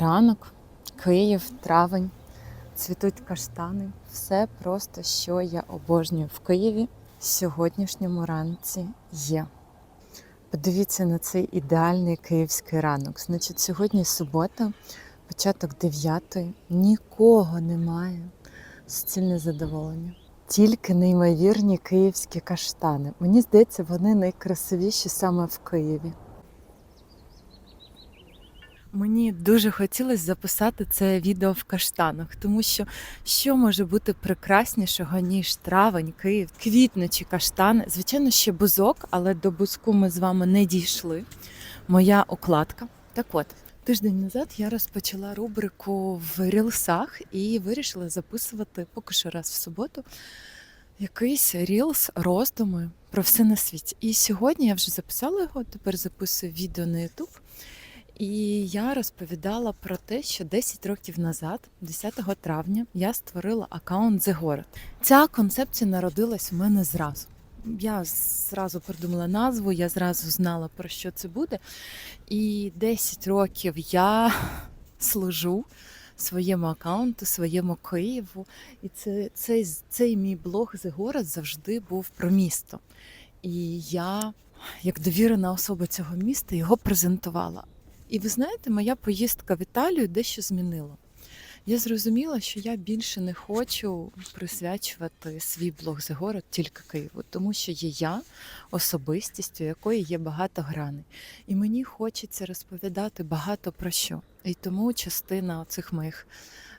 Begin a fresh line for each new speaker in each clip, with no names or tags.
Ранок, Київ, травень, цвітуть каштани. Все просто, що я обожнюю в Києві сьогоднішньому ранці є. Подивіться на цей ідеальний київський ранок. Значить, сьогодні субота, початок 9, нікого немає. Суцільне задоволення. Тільки неймовірні київські каштани. Мені здається, вони найкрасивіші саме в Києві. Мені дуже хотілося записати це відео в каштанах, тому що що може бути прекраснішого, ніж травень, Київ, квітнучі каштани. Звичайно, ще бузок, але до бузку ми з вами не дійшли. Моя окладка. Так от, тиждень назад я розпочала рубрику в рілсах і вирішила записувати поки що раз в суботу якийсь рілс роздуми про все на світі. І сьогодні я вже записала його, тепер записую відео на YouTube. І я розповідала про те, що 10 років назад, 10 травня, я створила аккаунт Город. Ця концепція народилась у мене зразу. Я зразу придумала назву, я зразу знала про що це буде. І 10 років я служу своєму аккаунту, своєму Києву. І це, цей, цей мій блог The Город завжди був про місто. І я, як довірена особа цього міста, його презентувала. І ви знаєте, моя поїздка в Італію дещо змінила. Я зрозуміла, що я більше не хочу присвячувати свій блог за город тільки Києву, тому що є я особистістю, якої є багато грани. І мені хочеться розповідати багато про що. І тому частина цих моїх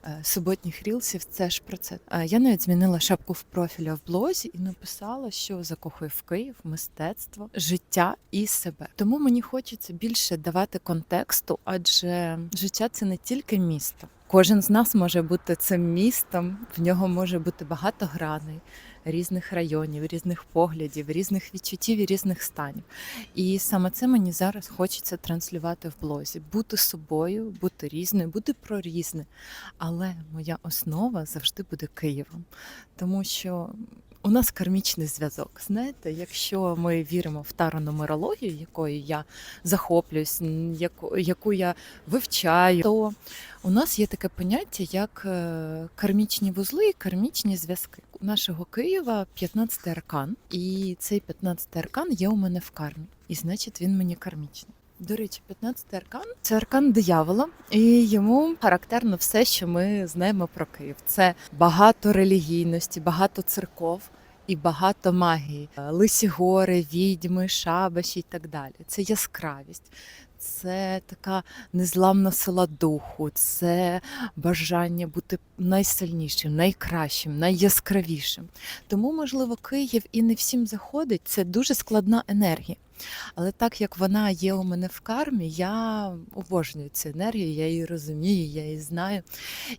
е, суботніх рілсів це ж про це. Е, Я навіть змінила шапку в профіля в блозі і написала, що закохую в Київ, мистецтво, життя і себе. Тому мені хочеться більше давати контексту, адже життя це не тільки місто. Кожен з нас може бути цим містом, в нього може бути багато граней, різних районів, різних поглядів, різних відчуттів і різних станів. І саме це мені зараз хочеться транслювати в блозі: бути собою, бути різною, бути про різне. Але моя основа завжди буде Києвом, тому що. У нас кармічний зв'язок. Знаєте, якщо ми віримо в таро-нумерологію, якою я захоплююсь, яку, яку я вивчаю, то у нас є таке поняття, як е, кармічні вузли і кармічні зв'язки. Нашого Києва 15 аркан, і цей 15 аркан є у мене в кармі, і значить він мені кармічний. До речі, 15 аркан це аркан диявола, і йому характерно все, що ми знаємо про Київ. Це багато релігійності, багато церков і багато магії. Лисі гори, відьми, шабаші і так далі. Це яскравість. Це така незламна сила духу, це бажання бути найсильнішим, найкращим, найяскравішим. Тому, можливо, Київ і не всім заходить. Це дуже складна енергія. Але так як вона є у мене в кармі, я обожнюю цю енергію, я її розумію, я її знаю.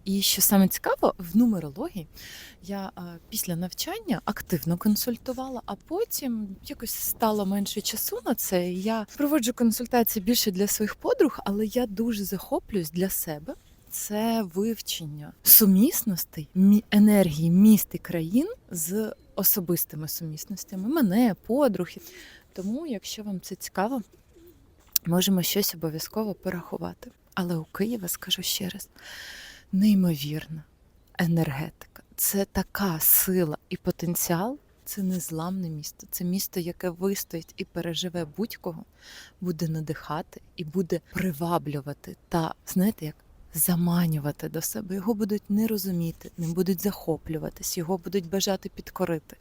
І що саме цікаво, в нумерології я після навчання активно консультувала, а потім якось стало менше часу на це. Я проводжу консультації більше для своїх подруг, але я дуже захоплююсь для себе. Це вивчення сумісностей, енергії міст і країн з особистими сумісностями, мене, подруг. Тому, якщо вам це цікаво, можемо щось обов'язково порахувати. Але у Києва, скажу ще раз, неймовірна енергетика. Це така сила і потенціал. Це незламне місто. Це місто, яке вистоїть і переживе будь-кого, буде надихати і буде приваблювати та, знаєте, як заманювати до себе. Його будуть не розуміти, ним будуть захоплюватись, його будуть бажати підкорити.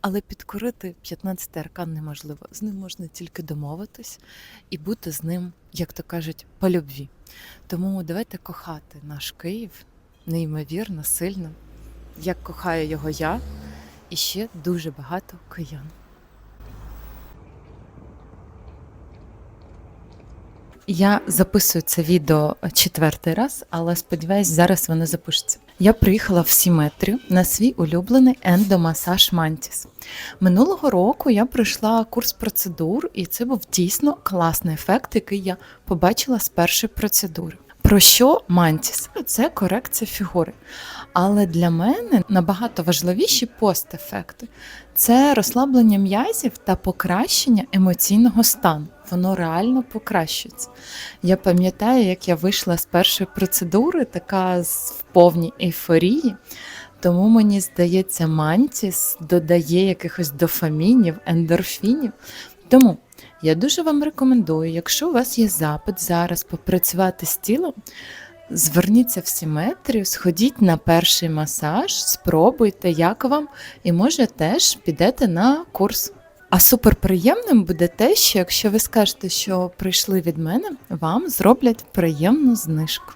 Але підкорити 15 аркан неможливо. З ним можна тільки домовитись і бути з ним, як то кажуть, по любві. Тому давайте кохати наш Київ неймовірно, сильно, як кохаю його я, і ще дуже багато киян. Я записую це відео четвертий раз, але сподіваюсь, зараз воно запишеться. Я приїхала в Сіметрію на свій улюблений ендомасаж Мантіс. Минулого року я пройшла курс процедур, і це був дійсно класний ефект, який я побачила з першої процедури. Про що мантіс? Це корекція фігури. Але для мене набагато важливіші постефекти це розслаблення м'язів та покращення емоційного стану. Воно реально покращується. Я пам'ятаю, як я вийшла з першої процедури, така в повній ейфорії. Тому мені здається, мантіс додає якихось дофамінів, ендорфінів. Тому я дуже вам рекомендую, якщо у вас є запит зараз попрацювати з тілом, зверніться в симетрію, сходіть на перший масаж, спробуйте, як вам, і може теж підете на курс. А суперприємним буде те, що якщо ви скажете, що прийшли від мене, вам зроблять приємну знижку.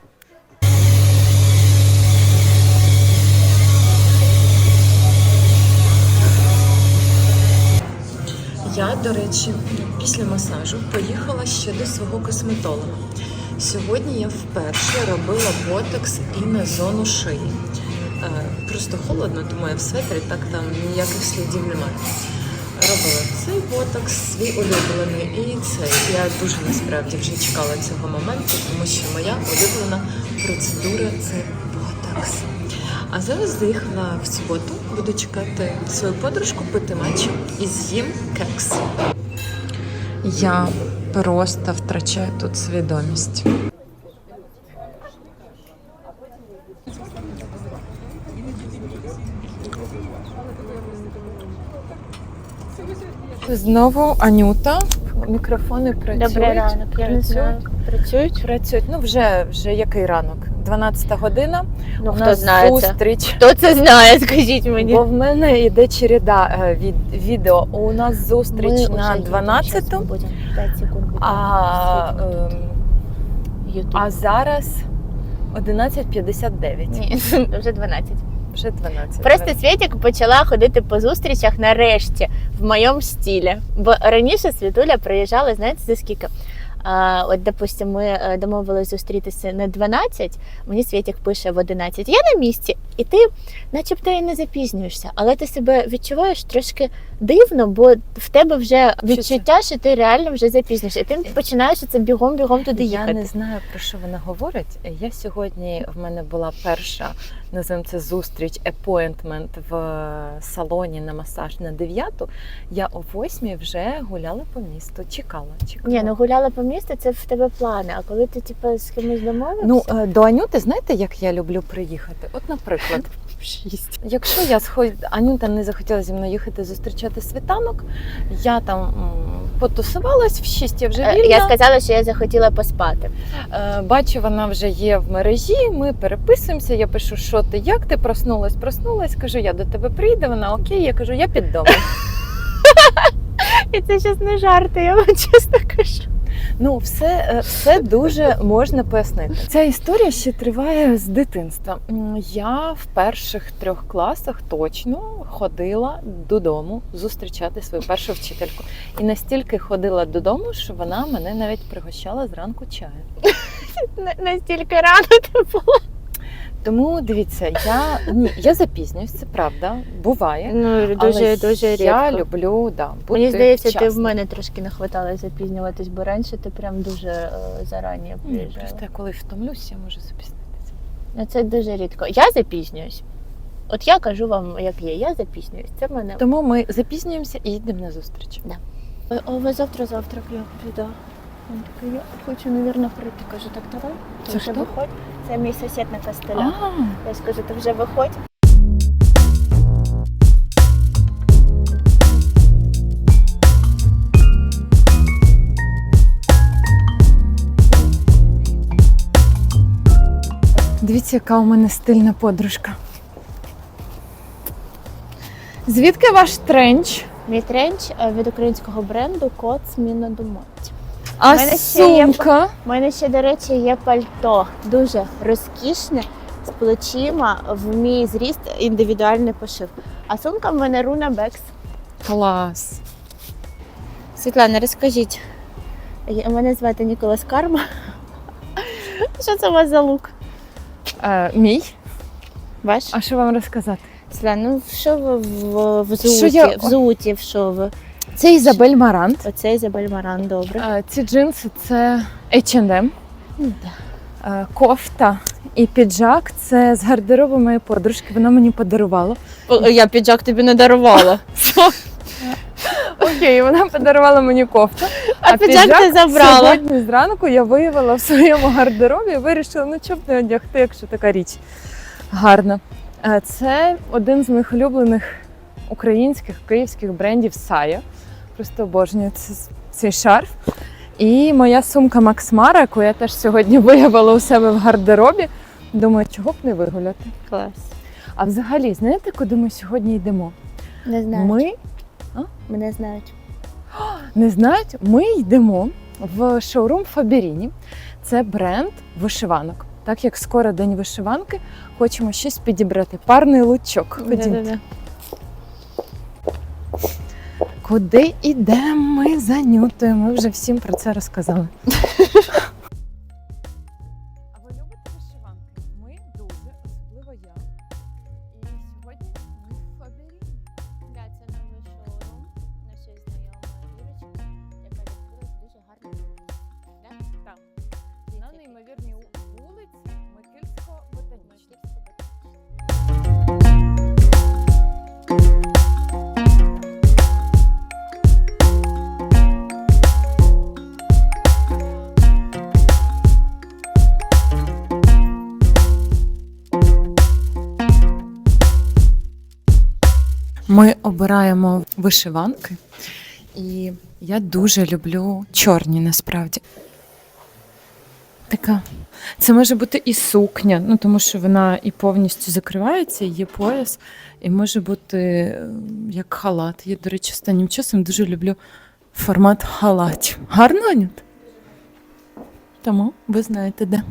Я, до речі, після масажу поїхала ще до свого косметолога. Сьогодні я вперше робила ботокс і на зону шиї. Е, Просто холодно, я в светрі, так там ніяких слідів немає. Робила цей ботокс, свій улюблений, і цей. Я дуже насправді вже чекала цього моменту, тому що моя улюблена процедура це ботокс. А зараз заїхала в суботу, буду чекати свою подружку, пити матчу і з'їм кекс. Я просто втрачаю тут свідомість. Знову Анюта. Мікрофони працюють.
Добрий ранок. Я. Працюють?
Працюють. Ну вже вже який ранок? 12 година.
Ну хто знає це?
зустріч.
Хто це знає? Скажіть мені.
Бо в мене йде череда е, від відео. У нас зустріч
Ми
на
уже
12
їдемо, щас ми будемо. П'ять секунд. будемо.
а,
Світло.
ем, а зараз 11.59.
Ні, вже 12.
Вже 12.
Просто Світік почала ходити по зустрічах нарешті в моєму стілі. Бо раніше Світуля приїжджала, знаєте, за скільки? От, допустимо, ми е, домовились зустрітися на 12, мені Світік пише в 11. Я на місці, і ти, начебто, і не запізнюєшся, але ти себе відчуваєш трошки дивно, бо в тебе вже відчуття, що ти реально вже запізнюєшся. І ти починаєш це бігом-бігом туди
Я
їхати.
не знаю про що вони говорять. Я сьогодні в мене була перша називаємо це зустріч, апойнтмент в салоні на масаж на 9. Я о 8 вже гуляла по місту. Чекала. чекала.
Ні, ну гуляла по місту, це в тебе плани. А коли ти типу, з кимось домовився,
Ну, е, до Анюти, знаєте, як я люблю приїхати? От, наприклад,
в шість.
якщо я сход... Анюта не захотіла зі мною їхати зустрічати світанок, я там м, потусувалась в 6, я вже
Е,
вільна.
Я сказала, що я захотіла поспати.
Е, Бачу, вона вже є в мережі. Ми переписуємося. Я пишу, що ти, як ти проснулась, проснулась. Кажу, я до тебе прийду. Вона окей. Я кажу, я під домом.
І це зараз не жарти, я вам чесно кажу.
Ну, все, е, все дуже можна пояснити. Ця історія ще триває з дитинства. Я в перших трьох класах точно ходила додому зустрічати свою першу вчительку. І настільки ходила додому, що вона мене навіть пригощала зранку чаю.
На- Настільки рано ти була.
Тому дивіться, я ні, я запізнююсь, це правда, буває.
Ну,
Але
дуже, дуже рідко.
я люблю да, бути
Мені здається, ти в
вчасно.
мене трошки не хватало запізнюватись, бо раніше ти прям дуже е, зарані
Ні,
приїжджала.
Просто я коли втомлюсь, я можу запізнитися.
Ну, Це дуже рідко. Я запізнююсь. От я кажу вам, як є, я запізнююсь. Це в мене.
Тому ми запізнюємося і йдемо на зустріч.
Ой, О, ви завтра завтрак я піду. Він такий, я хочу, мабуть, прийти. Кажу, так давай.
Це хто?
виходь. Це мій сусід на костелях. Я скажу, ти вже виходь.
дивіться, яка у мене стильна подружка. Звідки ваш тренч?
Мій тренч е, від українського бренду Кот Зміна Думать.
А
мене ще є
сумка?
У мене ще, до речі, є пальто. Дуже розкішне, з плечима, в мій зріст індивідуальний пошив. А сумка в мене Руна Бекс.
Клас.
Світлана, розкажіть. Мене звати Ніколас Карма. Що це у вас за лук?
Е, мій.
Ваш?
А що вам розказати?
Світлана, ну що ви в, в зуті,
я-
в зуті, в що ви?
Це Ізабель Марант.
Оце Ізабель Маран, добре.
Е, ці джинси це H&M.
Ну, да.
Е, Кофта і піджак це з гардеробу моєї подружки. Вона мені подарувала.
Я піджак тобі не дарувала.
Окей, вона подарувала мені кофту.
А піджак ти забрала.
Сьогодні зранку я виявила в своєму гардеробі і вирішила, ну чоб не одягти, якщо така річ гарна. Е, Це один з моїх улюблених українських київських брендів Сая. Просто обожнюю цей шарф. І моя сумка Макс Мара, яку я теж сьогодні виявила у себе в гардеробі. Думаю, чого б не вигуляти.
Клас.
А взагалі, знаєте, куди ми сьогодні йдемо?
Не знаю.
Ми
Мене знають.
не знають, ми йдемо в шоурум Фаберіні. Це бренд вишиванок. Так як скоро день вишиванки, хочемо щось підібрати. Парний лучок. Ходімо. Куди йдемо ми за Нютою? Ми вже всім про це розказали. Ми обираємо вишиванки, і я дуже люблю чорні насправді. Така. Це може бути і сукня, ну тому що вона і повністю закривається, і є пояс, і може бути е, як халат. Я, до речі, останнім часом дуже люблю формат халатів. Гарно, Анют? Тому ви знаєте, де.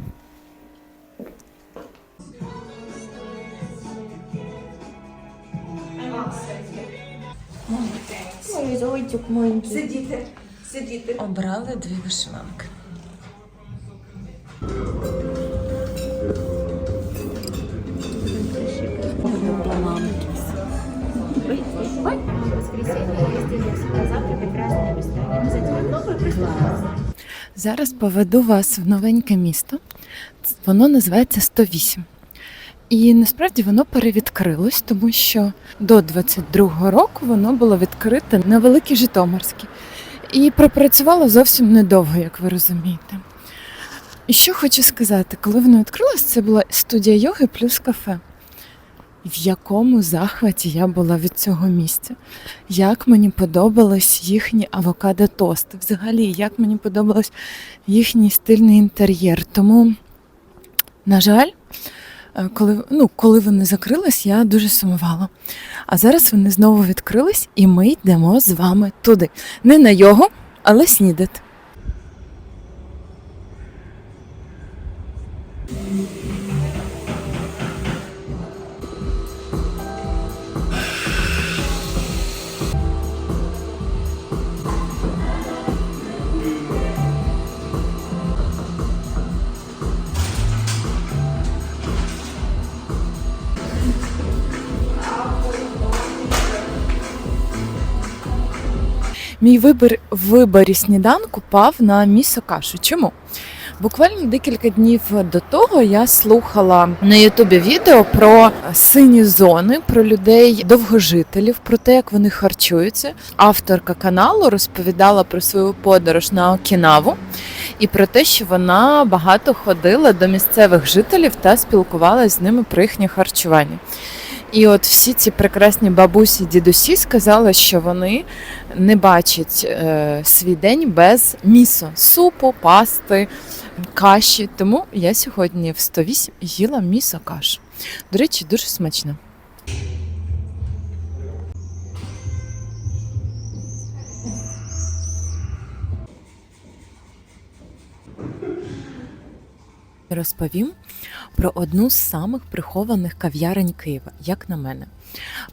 Ой, маленький.
Сидіти, сидіти.
Обрали дві вишиванки. Зараз поведу вас в новеньке місто. Воно називається 108. І насправді воно перевідкрилось, тому що до 22-го року воно було відкрите на Великій Житомирській. І пропрацювало зовсім недовго, як ви розумієте. І що хочу сказати, коли воно відкрилось, це була студія йоги плюс кафе. В якому захваті я була від цього місця. Як мені подобались їхні авокадо-тости. Взагалі, як мені подобалось їхній стильний інтер'єр. Тому, на жаль, коли, ну, коли вони закрились, я дуже сумувала. А зараз вони знову відкрились, і ми йдемо з вами туди. Не на його, але снідати. Мій вибір в виборі сніданку пав на місо кашу. Чому? Буквально декілька днів до того я слухала на Ютубі відео про сині зони, про людей довгожителів, про те, як вони харчуються. Авторка каналу розповідала про свою подорож на Окінаву і про те, що вона багато ходила до місцевих жителів та спілкувалася з ними про їхнє харчування. І от всі ці прекрасні бабусі, дідусі сказали, що вони не бачать е, свій день без місо, супу, пасти, каші. Тому я сьогодні в 108 їла місо кашу. До речі, дуже смачно. Розповім про одну з самих прихованих кав'ярень Києва, як на мене.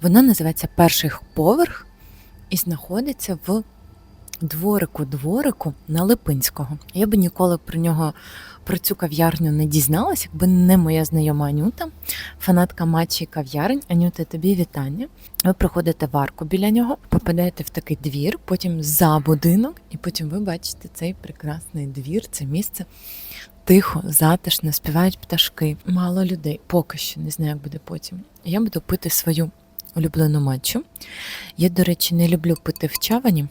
Вона називається Перший поверх і знаходиться в дворику дворику на Липинського. Я би ніколи про нього про цю кав'ярню не дізналась, якби не моя знайома Анюта, фанатка матчі кав'ярень. Анюта, тобі вітання. Ви проходите в арку біля нього, попадаєте в такий двір, потім за будинок, і потім ви бачите цей прекрасний двір, це місце тихо, затишно, співають пташки, мало людей. Поки що не знаю, як буде потім. Я буду пити свою улюблену матчу. Я, до речі, не люблю пити в чавані,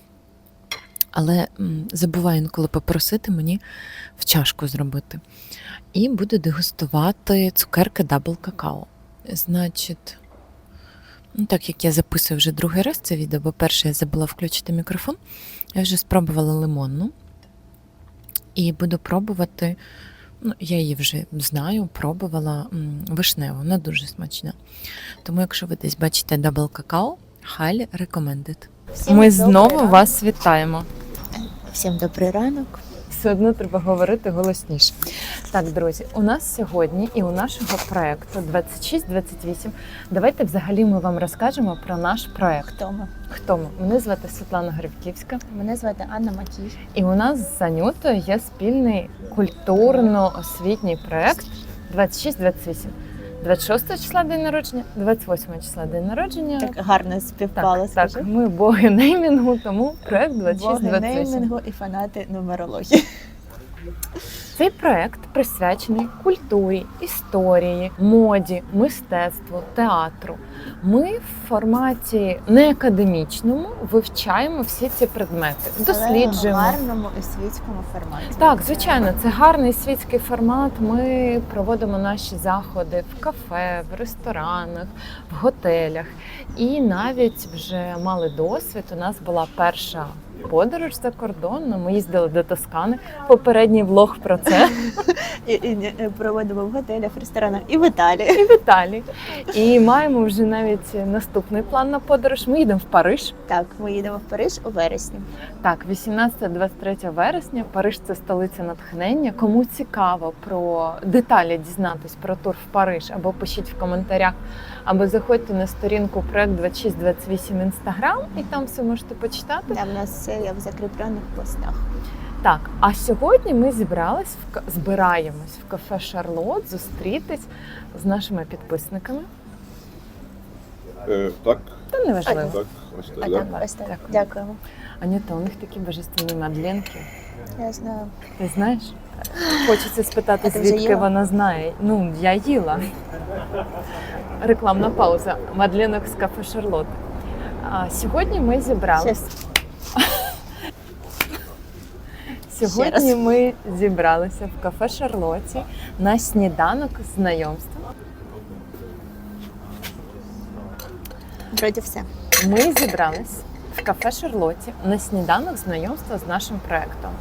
але забуваю інколи попросити мені в чашку зробити. І буду дегустувати цукерки дабл какао. Значить, ну, так як я записую вже другий раз це відео, бо перше я забула включити мікрофон, я вже спробувала лимонну. І буду пробувати, ну, я її вже знаю, пробувала вишневу, вона дуже смачна. Тому, якщо ви десь бачите дабл какао, highly recommended.
Всім
Ми знову
ранок.
вас вітаємо.
Всім добрий ранок.
Все одно треба говорити голосніше. Так, друзі, у нас сьогодні і у нашого проекту 2628. Давайте взагалі ми вам розкажемо про наш проект.
Хто ми?
Хто ми? Мене звати Світлана Гривківська,
Мене звати Анна Матій.
і у нас з Анютою є спільний культурно-освітній проект 2628. 26 числа день народження, 28 числа день народження.
Так гарно співпало,
так,
скажи.
ми боги неймінгу, тому проект
Боги
2628.
неймінгу і фанати нумерології.
Цей проект присвячений культурі, історії, моді, мистецтву, театру. Ми в форматі не академічному вивчаємо всі ці предмети,
Але в гарному і світському форматі.
Так, звичайно, це гарний світський формат. Ми проводимо наші заходи в кафе, в ресторанах, в готелях. І навіть вже мали досвід. У нас була перша подорож за кордон. Ми їздили до Тоскани. Попередній влог про це.
І, і проводимо в готелях, в ресторанах і в Італії.
і в Італії. І маємо вже навіть наступний план на подорож. Ми їдемо в Париж.
Так, ми їдемо в Париж у вересні.
Так, 18-23 вересня. Париж це столиця натхнення. Кому цікаво про деталі дізнатись про тур в Париж, або пишіть в коментарях, або заходьте на сторінку проект 2628 інстаграм, і там все можете почитати.
Да, в нас все є в закріплених постах.
Так, а сьогодні ми зібрались в збираємось в кафе Шарлот зустрітись з нашими підписниками.
Е, так,
Та неважливо.
так, ось
А
так.
так, ось так.
Дякую.
Дякуємо.
Аніта, у них такі божественні мадленки.
Я знаю.
Ти знаєш? Хочеться спитати,
А ти вже
звідки
їла?
вона знає. Ну, я їла. Рекламна пауза. Мадленок з кафе Шарлот. А сьогодні ми зібрались.
Щас.
Сьогодні
раз.
ми зібралися в кафе Шарлоті на сніданок знайомства.
Вроді все.
Ми зібрались в кафе Шарлоті на сніданок знайомства з нашим проектом.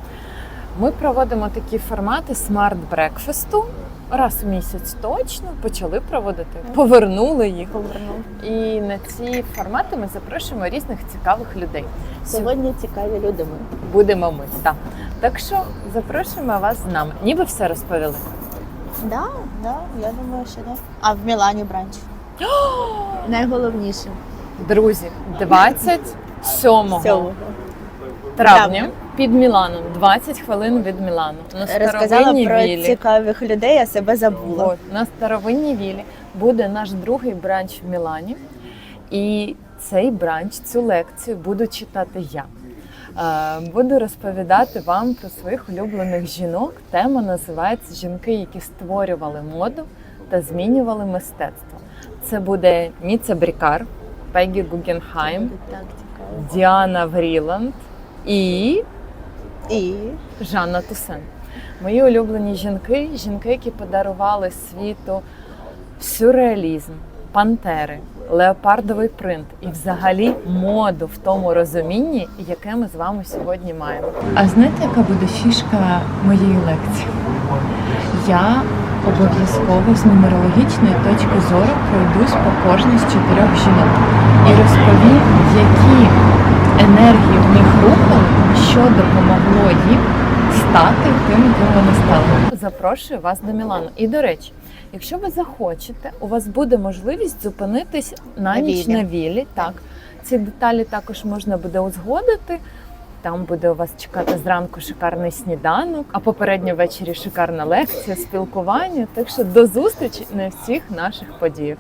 Ми проводимо такі формати смарт-брекфесту. Раз у місяць точно почали проводити, повернули їх.
Повернув.
І на ці формати ми запрошуємо різних цікавих людей.
Сьогодні цікаві люди ми.
Будемо ми. Так. так що запрошуємо вас з нами. Ніби все розповіли.
Да, да, я думаю, що да. А в Мілані бранч. Найголовніше.
Друзі, 27 травня під Міланом, 20 хвилин від Мілану. На
Розказала про
вілі.
цікавих людей, а себе забула.
От, на старовинній вілі буде наш другий бранч в Мілані. І цей бранч, цю лекцію буду читати я. Е, Буду розповідати вам про своїх улюблених жінок. Тема називається Жінки, які створювали моду та змінювали мистецтво. Це буде Міца Брікар, Пегі Гугенхайм, Діана Вріланд і
І
Жанна Тусен. Мої улюблені жінки, жінки, які подарували світу сюрреалізм, пантери, леопардовий принт і взагалі моду в тому розумінні, яке ми з вами сьогодні маємо. А знаєте, яка буде фішка моєї лекції? Я обов'язково з нумерологічної точки зору пройдусь по кожній з чотирьох жінок і розповім, які енергії в них рухали, що допомогло їм стати тим, ким вони стали. Запрошую вас до Мілану. І до речі, якщо ви захочете, у вас буде можливість зупинитись на ніч на віллі. Так, ці деталі також можна буде узгодити. Там буде у вас чекати зранку шикарний сніданок, а попередньо ввечері шикарна лекція, спілкування. Так що до зустрічі на всіх наших подіях.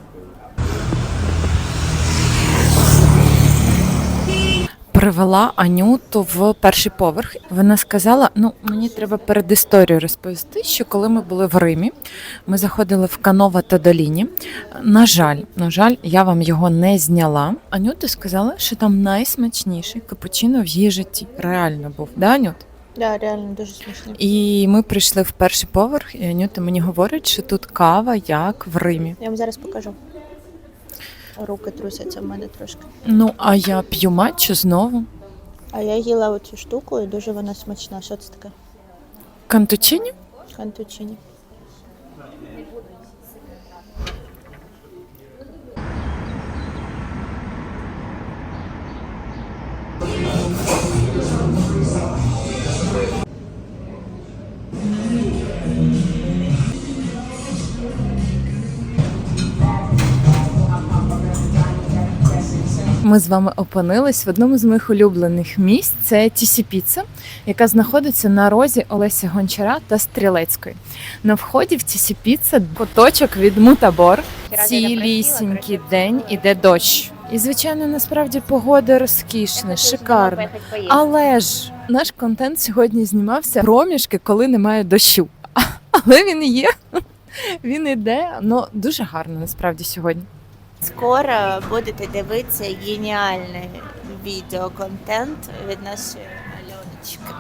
Привела Анюту в перший поверх. Вона сказала: ну мені треба перед історією розповісти, що коли ми були в Римі, ми заходили в Канова Тодоліні. На жаль, на жаль, я вам його не зняла. Анюта сказала, що там найсмачніший капучино в її житті. Реально був, да, Анют?
Да, реально дуже смачно.
І ми прийшли в перший поверх, і Анюта мені говорить, що тут кава як в Римі.
Я вам зараз покажу. Руки трусяться в мене трошки.
Ну а я п'ю матчу знову.
А я їла оцю штуку і дуже вона смачна. Що це таке?
Кантучині?
Кантучині.
Ми з вами опинились в одному з моїх улюблених місць. Це Тісі Піца, яка знаходиться на розі Олеся Гончара та Стрілецької. На вході в Тісі Піца куточок від Мутабор. Цілісінький день іде дощ. І звичайно, насправді погода розкішна, шикарна. Але ж наш контент сьогодні знімався проміжки, коли немає дощу. Але він є. Він іде, ну дуже гарно насправді сьогодні.
Скоро будете дивитися геніальний відеоконтент від нашої Альоночки.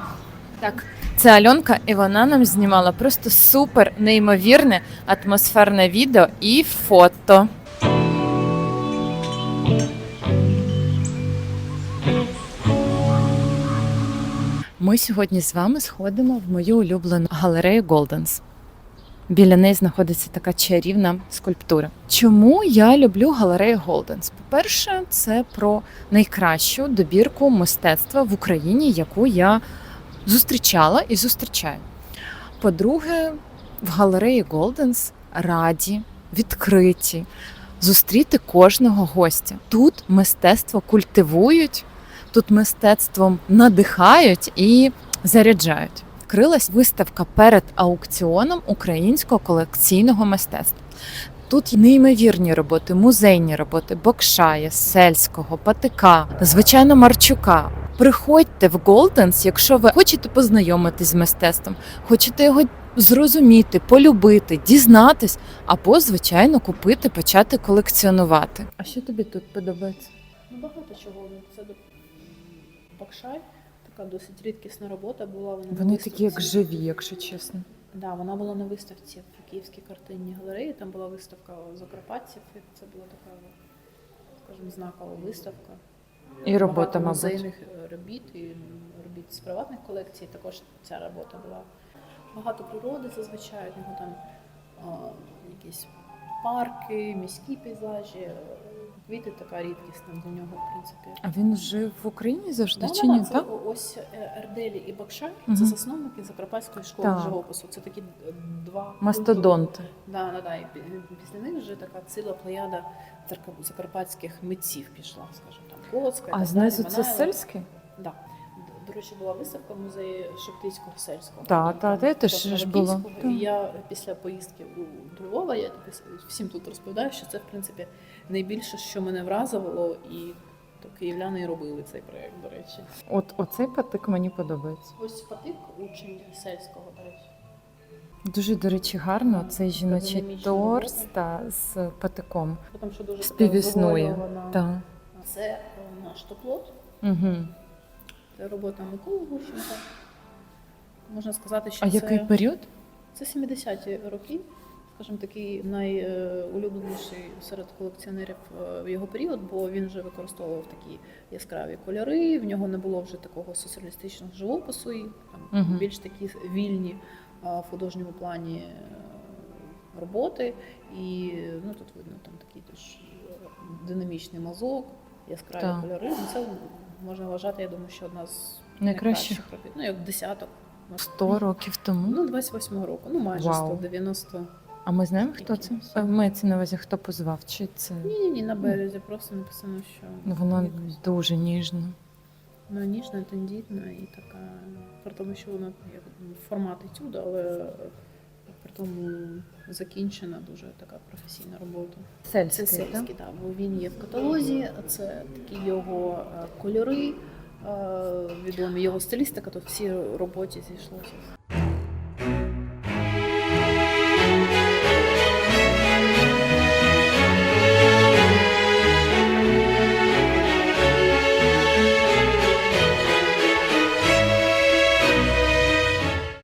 Так, це Альонка, і вона нам знімала просто супер неймовірне атмосферне відео і фото. Ми сьогодні з вами сходимо в мою улюблену галерею Голденс. Біля неї знаходиться така чарівна скульптура. Чому я люблю галерею Голденс? По-перше, це про найкращу добірку мистецтва в Україні, яку я зустрічала і зустрічаю. По-друге, в галереї Голденс раді, відкриті зустріти кожного гостя. Тут мистецтво культивують, тут мистецтвом надихають і заряджають. Відкрилась виставка перед аукціоном українського колекційного мистецтва. Тут неймовірні роботи, музейні роботи Бокшая, Сельського, Патика, звичайно, Марчука. Приходьте в Голденс, якщо ви хочете познайомитись з мистецтвом, хочете його зрозуміти, полюбити, дізнатись, або, звичайно, купити, почати колекціонувати. А що тобі тут подобається?
Ну, багато чого. Ну, Це до- Бакшай, така досить рідкісна робота була. Вона
Вони такі, як живі, якщо чесно.
Да, вона була на виставці в Київській картинній галереї. Там була виставка закарпатців, і це була така, скажімо, знакова виставка.
І робота,
Багато
мабуть.
музейних робіт і робіт з приватних колекцій. Також ця робота була. Багато природи зазвичай, у нього там а, якісь парки, міські пейзажі, квіти така рідкісна для нього, в принципі.
А він жив в Україні завжди
Да,
чи ні?
це
Так?
ось е, Ерделі і Бакшай
Мгм.
це засновники Закарпатської школи
Так.
живопису. Це такі е, два
Мастодонти.
Да, да, да. І після них вже така ціла плеяда закарпатських митців пішла, скажімо, там Коцька.
А
так
знизу це сельський?
Да. До речі, була виставка в музеї Шептицького сельського.
Та, та, та, теж ж була.
І я після поїздки у Львова, я всім тут розповідаю, що це, в принципі, найбільше, що мене вразило, і то київляни і робили цей проєкт, до речі.
От оцей патик мені подобається.
Ось Патик, учень сельського, до речі.
Дуже, до речі, гарно цей жіночий торс та з патиком.
Тому що дуже
Співіснує. Так.
Це е, наш топлот,
Угу.
це робота Миколи Гущенка. Можна сказати, що
А
це,
який період?
це 70-ті роки. Скажімо, такий найулюбленіший серед колекціонерів е, в його період, бо він вже використовував такі яскраві кольори. В нього не було вже такого соціалістичного живопису, і там
Мгм.
більш такі вільні е, в художньому плані е, роботи. І ну, тут видно там такий теж е, динамічний мазок, яскраві
Так.
кольори. Ну, це можна вважати, я думаю, що одна з
Найкращих.
робіт. Ну, як десяток.
100 років тому.
Ну, 28-го року, ну майже
Вау.
190.
А ми знаємо, хто це? Е, Мається на увазі, хто позвав? Чи це
Ні, ні, ні, на березі просто написано, що
Ну, воно
якось,
дуже ніжно.
ну, ніжна, тендітна і така. При тому, що вона як формат етюда, але при тому закінчена дуже така професійна робота. Це
Сельський, так?
сельський, так, бо він є в каталозі, це такі його е, кольори, е, відомі його стилістика, то всі роботі зійшлося.